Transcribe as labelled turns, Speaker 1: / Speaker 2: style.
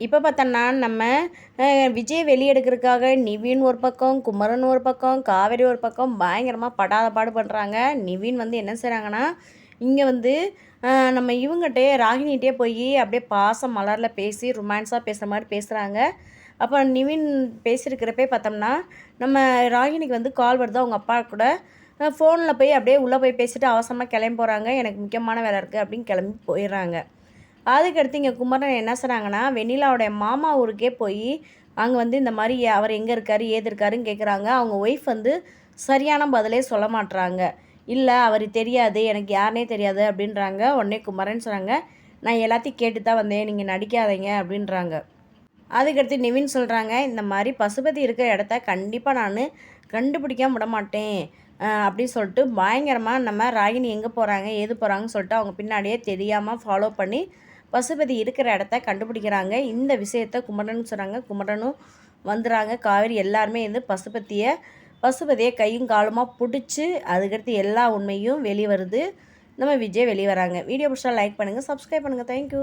Speaker 1: இப்போ பார்த்தோன்னா நம்ம விஜய் வெளியெடுக்கிறதுக்காக நிவின் ஒரு பக்கம் குமரன் ஒரு பக்கம் காவேரி ஒரு பக்கம் பயங்கரமாக படாத பாடு பண்ணுறாங்க நிவின் வந்து என்ன செய்கிறாங்கன்னா இங்கே வந்து நம்ம இவங்ககிட்டே ராகினிகிட்டே போய் அப்படியே பாசம் மலரில் பேசி ரொமான்ஸாக பேசுகிற மாதிரி பேசுகிறாங்க அப்போ நிவின் பேசியிருக்கிறப்பே பார்த்தோம்னா நம்ம ராகினிக்கு வந்து கால் வருது. அவங்க அப்பா கூட ஃபோனில் போய் அப்படியே உள்ளே போய் பேசிட்டு அவசரமாக கிளம்பி போகிறாங்க எனக்கு முக்கியமான வேலை இருக்குது அப்படின்னு கிளம்பி போயிடுறாங்க. அதுக்கடுத்து இங்கே குமரன் என்ன செய்கிறாங்கன்னா வெண்ணிலாவுடைய மாமா ஊருக்கே போய் அங்கே வந்து இந்த மாதிரி அவர் எங்கே இருக்கார் ஏது இருக்காருன்னு கேட்குறாங்க அவங்க ஒய்ஃப் வந்து சரியான பதிலே சொல்ல மாட்டுறாங்க இல்லை அவர் தெரியாது எனக்கு யாருனே தெரியாது அப்படின்றாங்க. உடனே குமரன் சொல்கிறாங்க நான் எல்லாத்தையும் கேட்டு தான் வந்தேன் நீங்கள் நடிக்காதீங்க அப்படின்றாங்க. அதுக்கடுத்து நிவின் சொல்கிறாங்க இந்த மாதிரி பசுபதி இருக்கிற இடத்த கண்டிப்பாக நான் கண்டுபிடிக்காம விட மாட்டேன். அப்படின்னு சொல்லிட்டு பயங்கரமாக நம்ம ராகினி எங்கே போகிறாங்க ஏது போகிறாங்கன்னு சொல்லிட்டு அவங்க பின்னாடியே தெரியாமல் ஃபாலோ பண்ணி பசுபதி இருக்கிற இடத்த கண்டுபிடிக்கிறாங்க. இந்த விஷயத்த குமரன் சொல்கிறாங்க குமரனும் வந்துடுறாங்க காவேரி எல்லாருமே வந்து பசுபதியை பசுபதியை கையும் காலமாக பிடிச்சி அதுக்கடுத்து எல்லா உண்மையும் வெளியே வருது நம்ம விஜய் வெளியே வராங்க வீடியோ பிடிச்சா லைக் பண்ணுங்கள் சப்ஸ்கிரைப் பண்ணுங்கள் தேங்க்யூ